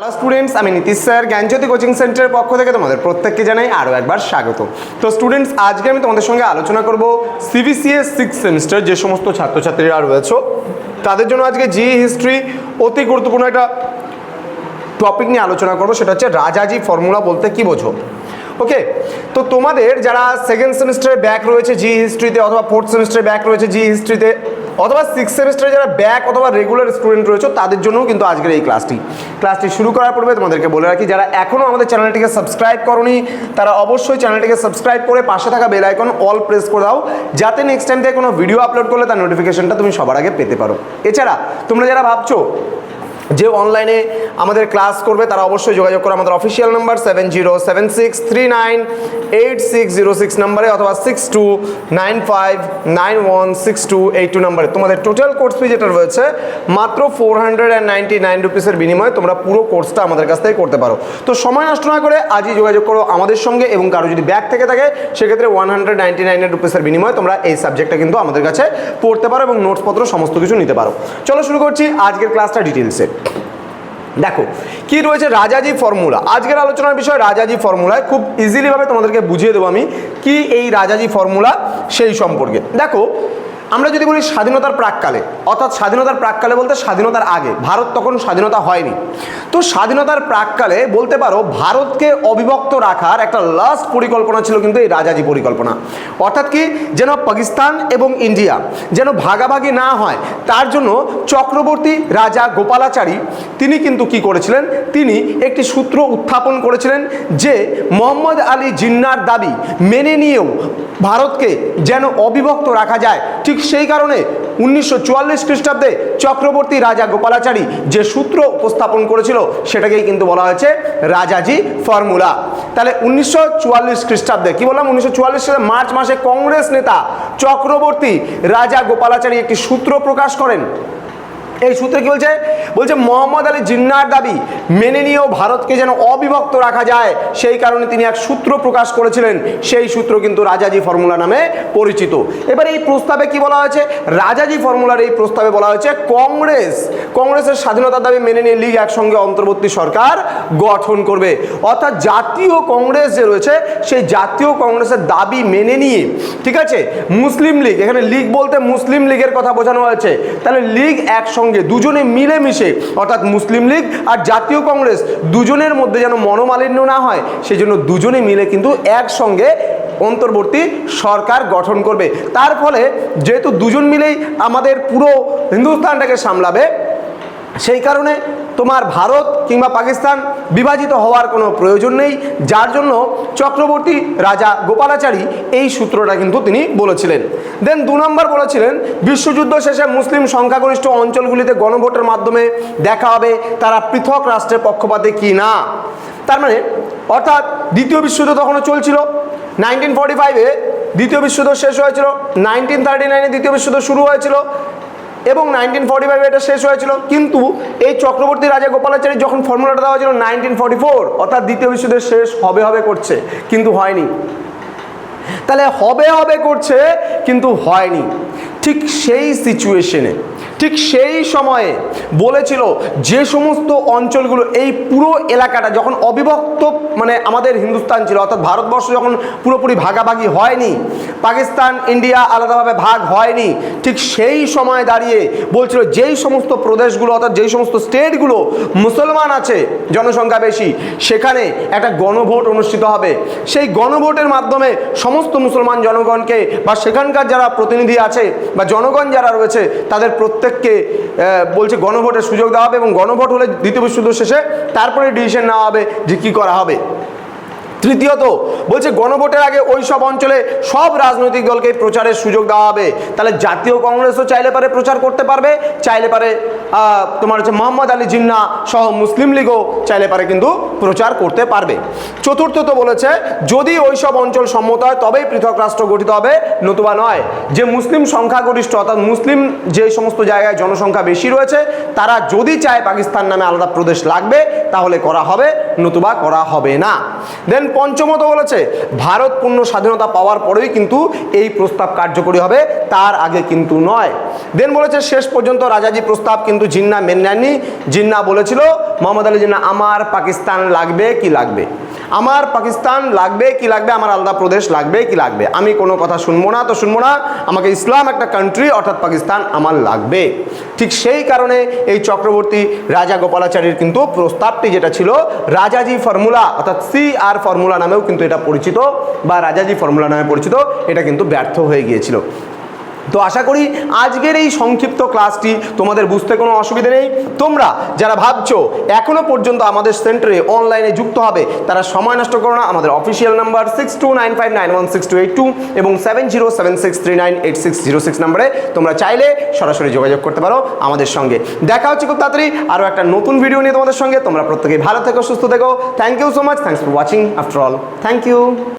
Hello students আমি Nitish sir, জ্ঞানজ্যোতি coaching সেন্টারের পক্ষ থেকে তোমাদের প্রত্যেককে জানাই আরও একবার স্বাগত। তো স্টুডেন্টস আজকে আমি তোমাদের সঙ্গে আলোচনা করব সিবিসিএস সিক্স সেমিস্টার যে সমস্ত ছাত্রছাত্রীরা রয়েছে, তাদের জন্য আজকে জি হিস্ট্রি অতি গুরুত্বপূর্ণ একটা টপিক নিয়ে আলোচনা করব, সেটা হচ্ছে রাজাজি ফর্মুলা বলতে কি বোঝো? ওকে তো তোমাদের যারা সেকেন্ড সেমিস্টারে ব্যাক রয়েছে জি হিস্ট্রিতে অথবা ফোর্থ সেমিস্টারে ব্যাক রয়েছে জি হিস্ট্রিতে অথবা সিক্স সেমিস্টারে যারা ব্যাক অথবা রেগুলার স্টুডেন্ট রয়েছে, তাদের জন্যও কিন্তু আজকের এই ক্লাসটি ক্লাসটি শুরু করার পূর্বে তোমাদেরকে বলে রাখি, যারা এখনও আমাদের চ্যানেলটিকে সাবস্ক্রাইব করনি, তারা অবশ্যই চ্যানেলটিকে সাবস্ক্রাইব করে পাশে থাকা বেল আইকন অল প্রেস করে দাও, যাতে নেক্সট টাইম থেকে কোনো ভিডিও আপলোড করলে তার নোটিফিকেশনটা তুমি সবার আগে পেতে পারো। এছাড়া তোমরা যারা ভাবছ যে অনলাইনে আমাদের ক্লাস করবে, তারা অবশ্যই যোগাযোগ করো। আমাদের official number seven zero seven six three nine eight six zero six নাম্বারে অথবা six two nine five nine one six two eight two নাম্বারে তোমাদের টোটাল কোর্স ফি যেটা রয়েছে, মাত্র four hundred and ninety nine রুপিসের বিনিময়ে তোমরা পুরো কোর্সটা আমাদের কাছ থেকে করতে পারো। তো সময় নষ্ট না করে আজই যোগাযোগ করো আমাদের সঙ্গে এবং কারও যদি ব্যাগ থেকে থাকে, সেক্ষেত্রে ওয়ান হান্ড্রেড নাইনটি নাইনের রুপিসের বিনিময়ে তোমরা এই সাবজেক্টটা কিন্তু আমাদের কাছে পড়তে পারো এবং নোটসপত্র সমস্ত কিছু নিতে পারো। চলো শুরু করছি আজকের ক্লাসটা ডিটেলসে দেখো, কি রয়েছে রাজাজি ফর্মুলা আজকের আলোচনার বিষয় রাজাজি ফর্মুলায় খুব ইজিলিভাবে তোমাদেরকে বুঝিয়ে দেবো আমি কি এই রাজাজি ফর্মুলা সেই সম্পর্কে। দেখো আমরা যদি বলি স্বাধীনতার প্রাককালে, অর্থাৎ স্বাধীনতার প্রাককালে বলতে স্বাধীনতার আগে, ভারত তখন স্বাধীনতা হয়নি। তো স্বাধীনতার প্রাককালে বলতে পারো ভারতকে অবিভক্ত রাখার একটা লাস্ট পরিকল্পনা ছিল কিন্তু এই রাজাজি পরিকল্পনা। অর্থাৎ কি? যেন পাকিস্তান এবং ইন্ডিয়া যেন ভাগাভাগি না হয়, তার জন্য চক্রবর্তী রাজা গোপালাচারী তিনি কিন্তু কি করেছিলেন? তিনি একটি সূত্র উত্থাপন করেছিলেন যে মোহাম্মদ আলী জিন্নার দাবি মেনে নিয়েও ভারতকে যেন অবিভক্ত রাখা যায়। ঠিক সেই কারণে উনিশশো চুয়াল্লিশ খ্রিস্টাব্দে চক্রবর্তী রাজা গোপালাচারী যে সূত্র উপস্থাপন করেছিল, সেটাকেই কিন্তু বলা হয়েছে রাজাজি ফর্মুলা। তাহলে উনিশশো চুয়াল্লিশ খ্রিস্টাব্দে কী বললাম? উনিশশো চুয়াল্লিশ সালে মার্চ মাসে কংগ্রেস নেতা চক্রবর্তী রাজা গোপালাচারী একটি সূত্র প্রকাশ করেন। এই সূত্রে কি বলছে? বলছে, মোহাম্মদ আলী জিন্নার দাবি মেনে নিয়েও ভারতকে যেন অবিভক্ত রাখা যায়, সেই কারণে তিনি এক সূত্র প্রকাশ করেছিলেন। সেই সূত্র কিন্তু রাজাজি ফর্মুলা নামে পরিচিত। এবার এই প্রস্তাবে কি বলা হয়েছে? রাজাজি ফর্মুলার এই প্রস্তাবে বলা হয়েছে, কংগ্রেস, কংগ্রেসের স্বাধীনতার দাবি মেনে নিয়ে লীগ একসঙ্গে অন্তর্বর্তী সরকার গঠন করবে। অর্থাৎ জাতীয় কংগ্রেস যে রয়েছে, সেই জাতীয় কংগ্রেসের দাবি মেনে নিয়ে, ঠিক আছে? মুসলিম লীগ, এখানে লীগ বলতে মুসলিম লীগের কথা বোঝানো হয়েছে। তাহলে লীগ একসঙ্গে দুজনে মিলেমিশে, অর্থাৎ মুসলিম লীগ আর জাতীয় কংগ্রেস দুজনের মধ্যে যেন মনোমালিন্য না হয় সেই জন্য দুজনে মিলে কিন্তু একসঙ্গে অন্তর্বর্তী সরকার গঠন করবে। তার ফলে যেহেতু দুজন মিলেই আমাদের পুরো হিন্দুস্তানটাকে সামলাবে, সেই কারণে তোমার ভারত কিংবা পাকিস্তান বিভাজিত হওয়ার কোনো প্রয়োজন নেই, যার জন্য চক্রবর্তী রাজা গোপালাচারী এই সূত্রটা কিন্তু তিনি বলেছিলেন। দেন দু নম্বর বলেছিলেন, বিশ্বযুদ্ধ শেষে মুসলিম সংখ্যাগরিষ্ঠ অঞ্চলগুলিতে গণভোটের মাধ্যমে দেখা হবে তারা পৃথক রাষ্ট্রের পক্ষপাতে কি না। তার মানে অর্থাৎ দ্বিতীয় বিশ্বযুদ্ধ তখনও চলছিল নাইনটিন ফর্টি ফাইভে দ্বিতীয় বিশ্বযুদ্ধ শেষ হয়েছিল নাইনটিন থার্টি নাইনে দ্বিতীয় বিশ্বযুদ্ধ শুরু হয়েছিল এবং নাইনটিন ফর্টি ফাইভে এটা শেষ হয়েছিল। কিন্তু এই চক্রবর্তী রাজা গোপালাচারী যখন ফর্মুলাটা দেওয়া হয়েছিল নাইনটিন ফর্টি ফোর অর্থাৎ দ্বিতীয় বিশ্বযুদ্ধের শেষ হবে হবে করছে, কিন্তু হয়নি। তাহলে হবে হবে করছে, কিন্তু হয়নি। ঠিক সেই সিচুয়েশনে ঠিক সেই সময়ে বলেছিল যে সমস্ত অঞ্চলগুলো, এই পুরো এলাকাটা যখন অবিভক্ত মানে আমাদের হিন্দুস্তান ছিল, অর্থাৎ ভারতবর্ষ যখন পুরোপুরি ভাগাভাগি হয়নি, পাকিস্তান, ইন্ডিয়া আলাদাভাবে ভাগ হয়নি, ঠিক সেই সময় দাঁড়িয়ে বলছিল যেই সমস্ত প্রদেশগুলো, অর্থাৎ যেই সমস্ত স্টেটগুলো মুসলমান আছে, জনসংখ্যা বেশি, সেখানে একটা গণভোট অনুষ্ঠিত হবে। সেই গণভোটের মাধ্যমে সমস্ত মুসলমান জনগণকে বা সেখানকার যারা প্রতিনিধি আছে বা জনগণ যারা রয়েছে, তাদের প্রত্যেককে বলছে গণভোটের সুযোগ দেওয়া হবে এবং গণভোট হলে দ্বিতীয় বিশ্বযুদ্ধ শেষে তারপরে ডিসিশন নেওয়া হবে যে কী করা হবে। তৃতীয়ত বলছে গণভোটের আগে ওই সব অঞ্চলে সব রাজনৈতিক দলকে প্রচারের সুযোগ দেওয়া হবে। তাহলে জাতীয় কংগ্রেসও চাইলে পারে প্রচার করতে পারবে, চাইলে পারে তোমার হচ্ছে মোহাম্মদ আলী জিন্না সহ মুসলিম লীগও চাইলে পারে কিন্তু প্রচার করতে পারবে। চতুর্থত বলেছে, যদি ওই সব অঞ্চল সম্মত হয়, তবেই পৃথক রাষ্ট্র গঠিত হবে, নতুবা নয়। যে মুসলিম সংখ্যাগরিষ্ঠ অর্থাৎ মুসলিম যে সমস্ত জায়গায় জনসংখ্যা বেশি রয়েছে, তারা যদি চায় পাকিস্তান নামে আলাদা প্রদেশ লাগবে, তাহলে করা হবে, নতুবা করা হবে না। দেন পঞ্চমত বলেছে, ভারত পূর্ণ স্বাধীনতা পাওয়ার পরেই কিন্তু এই প্রস্তাব কার্যকরী হবে, তার আগে কিন্তু নয়। দেন বলেছে, শেষ পর্যন্ত রাজাজি প্রস্তাব কিন্তু জিন্না মেনে নেননি। জিন্না বলেছিল, মোহাম্মদ আলী জিন্না, আমার পাকিস্তান লাগবে কি লাগবে? আমার পাকিস্তান লাগবে, কি লাগবে? আমার আলাদা প্রদেশ লাগবে, কি লাগবে? আমি কোনো কথা শুনব না, তো শুনব না। আমাকে ইসলাম একটা কান্ট্রি অর্থাৎ পাকিস্তান, আমার লাগবে। ঠিক সেই কারণে এই চক্রবর্তী রাজা গোপালাচারীর কিন্তু প্রস্তাবটি যেটা ছিল, রাজাজি ফর্মুলা, অর্থাৎ সি আর ফর্মুলা নামেও কিন্তু এটা পরিচিত, বা রাজাজি ফর্মুলা নামে পরিচিত, এটা কিন্তু ব্যর্থ হয়ে গিয়েছিল। তো আশা করি আজকের এই সংক্ষিপ্ত ক্লাসটি তোমাদের বুঝতে কোনো অসুবিধা নেই। তোমরা যারা ভাবছ এখনও পর্যন্ত আমাদের সেন্টারে অনলাইনে যুক্ত হবে, তারা সময় নষ্ট করো না। আমাদের official number six two nine five nine one six two eight two এবং seven zero seven six three nine eight six zero six নাম্বারে তোমরা চাইলে সরাসরি যোগাযোগ করতে পারো আমাদের সঙ্গে। দেখা হচ্ছে খুব তাড়াতাড়ি আরও একটা নতুন ভিডিও নিয়ে তোমাদের সঙ্গে। তোমরা প্রত্যেকেই ভালো থেকো, সুস্থ থেকো। Thank you so much thanks for watching after all thank you